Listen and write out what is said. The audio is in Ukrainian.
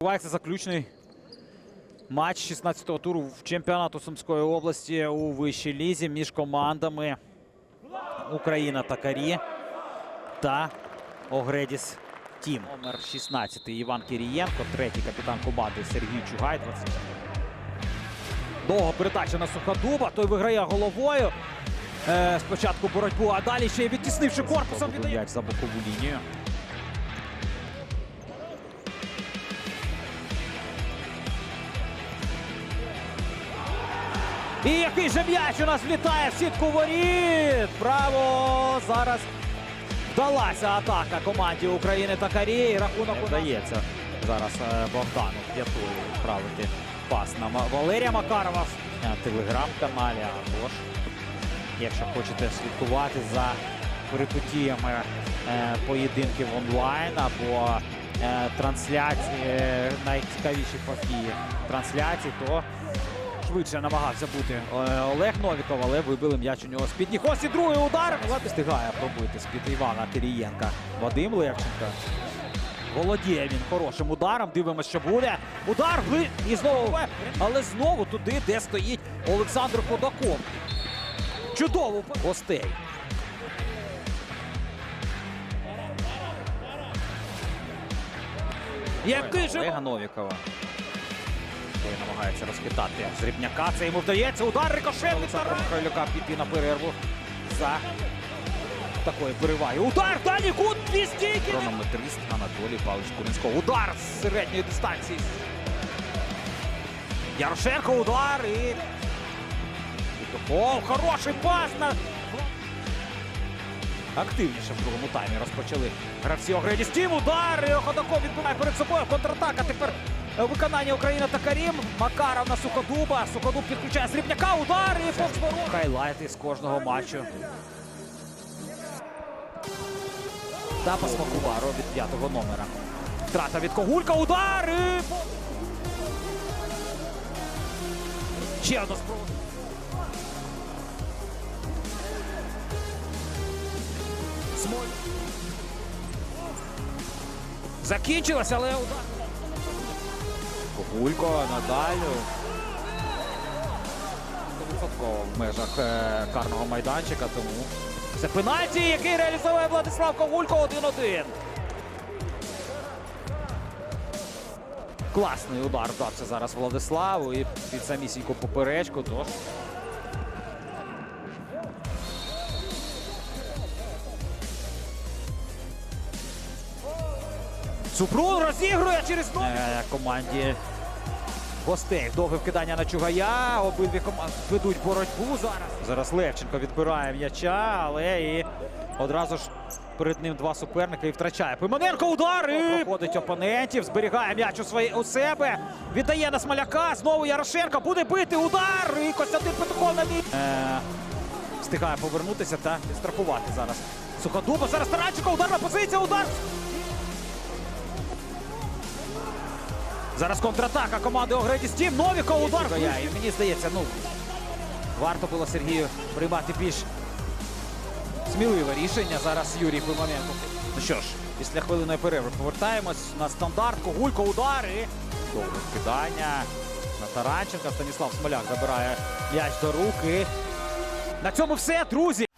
Відбувається заключний матч 16-го туру в чемпіонату Сумської області у вищій лізі між командами Україна Такарі та Огредіс Тім. Номер 16 Іван Кирієнко, третій капітан команди Сергій Чугай. 20. Довга передача на Суходуба. Той виграє головою. Е, спочатку боротьбу, а далі ще й відтіснивши корпусом. Віддає за бокову лінію. І який же м'яч у нас влітає в сітку воріт. Браво! Зараз вдалася атака команді України та Кореї. Рахунок не вдається зараз е, Богдану п'ятою відправити пас на Валерія Макарова на телеграм-каналі. Або ж, якщо хочете слідкувати за перипетіями е, поєдинків онлайн або е, трансляції, е, найцікавіші події трансляцій, то швидше намагався бути е, Олег Новіков, але вибили м'яч у нього з під ніг. Другий удар. Влад встигає пробити з-під Івана Кирієнка. Вадим Левченко. Володіє він хорошим ударом. Дивимося, що буде. Удар і знову. Але знову туди, де стоїть Олександр Ходаков. Чудово гостей. Який же Олега Новікова. Той намагається розхитати Зрібняка. Це йому вдається. Удар рикошет від Михайлюка піти на перерву за такої переваги. Удар далі кут дві стійки. Хронометрист Анатолій Павлович Куринського. Удар з середньої дистанції. Ярошенко удар і. О, хороший пас на. Активніше в другому таймі розпочали гравці Огреді Стім. Удар. і Ходаков відбиває перед собою. Контратака тепер виконання Україна та Карім. Макаров на Суходуба. Суходуб підключає Срібняка. Удар і повз ворот. Хайлайти з кожного матчу. Та по від п'ятого номера. Втрата від Когулька. Удар. І... Ще одна спроба. Смоль. Закінчилося, але удар. Когулько надалю. Відсотково в межах е, карного майданчика, тому це пенальті, який реалізовує Владислав Когулько 1-1. Класний удар вдався зараз Владиславу і під самісіньку поперечку. Тож Супрун розігрує через ноги. Е, команді гостей. Довге вкидання на Чугая. Обидві команди ведуть боротьбу зараз. Зараз Левченко відбирає м'яча, але і одразу ж перед ним два суперника і втрачає. Пимоненко удар і проходить опонентів. Зберігає м'яч у, свої, у себе. Віддає на Смоляка. Знову Ярошенко буде бити удар. І Костянтин Петухов на мій. Е, встигає повернутися та страхувати зараз. Суходуба. Зараз Таранченко. Ударна позиція. Удар. Зараз контратака команди Огреді Стім. Новіков удар. І мені здається, ну варто було Сергію приймати більш сміливе рішення. Зараз Юрій Пимоненко. Ну що ж, після хвилиної перерви повертаємось на стандарт. Когулько удар і довге вкидання на Таранченка. Станіслав Смоляк забирає м'яч до руки. На цьому все, друзі.